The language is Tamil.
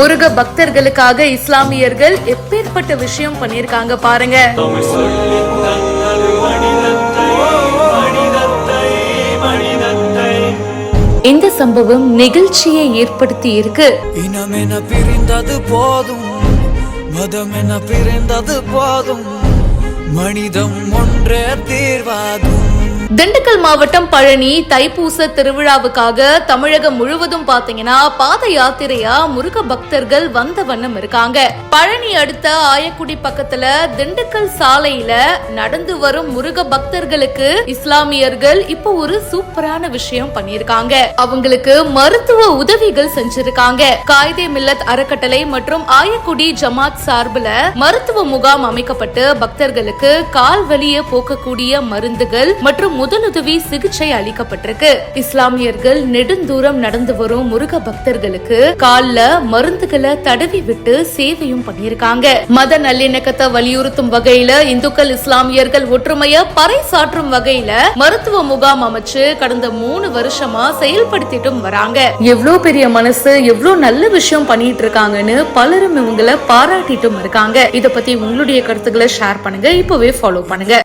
முருக பக்தர்களுக்காக இஸ்லாமியர்கள் எப்பேற்பட்ட விஷயம் பண்ணிருக்காங்க பாருங்க. இந்த சம்பவம் நிகழ்ச்சியை ஏற்படுத்தி இருக்கு. இனமென பிரிந்தது போதும் மதமென பிரிந்தது போதும் மனிதம் ஒன்றே தீர்வாகும். திண்டுக்கல் மாவட்டம் பழனி தைப்பூச திருவிழாவுக்காக தமிழகம் முழுவதும் பாத்தீங்கன்னா பாத யாத்திரையா முருக பக்தர்கள் வந்த வண்ணம் இருக்காங்க. பழனி அடுத்த ஆயக்குடி பக்கத்துல திண்டுக்கல் சாலையில நடந்து வரும் முருக பக்தர்களுக்கு இஸ்லாமியர்கள் இப்போ ஒரு சூப்பரான விஷயம் பண்ணிருக்காங்க அவங்களுக்கு மருத்துவ உதவிகள் செஞ்சிருக்காங்க. காயிதே மில்லத் அறக்கட்டளை மற்றும் ஆயக்குடி ஜமாத் சார்பில் மருத்துவ முகாம் அமைக்கப்பட்டு பக்தர்களுக்கு கால் வலியை போக்கக்கூடிய மருந்துகள் மற்றும் முதலுதவி சிகிச்சை அளிக்கப்பட்டிருக்கு. இஸ்லாமியர்கள் நெடுந்தூரம் நடந்து வரும் முருக பக்தர்களுக்கு கால்ல மருந்துகளை தடவி விட்டு சேவையும் பண்ணியிருக்காங்க. மத நல்லிணக்கத்தை வலியுறுத்தும் வகையில இந்துக்கள் இஸ்லாமியர்கள் ஒற்றுமைய பறைசாற்றும் வகையில மருத்துவ முகாம் அமைச்சு கடந்த மூணு வருஷமா செயல்படுத்திட்டும் வராங்க. எவ்வளவு பெரிய மனசு எவ்வளவு நல்ல விஷயம் பண்ணிட்டு இருக்காங்கன்னு பலரும் இவங்களை பாராட்டிட்டும் இருக்காங்க. இத பத்தி உங்களுடைய கருத்துக்களை ஷேர் பண்ணுங்க. இப்பவே ஃபாலோ பண்ணுங்க.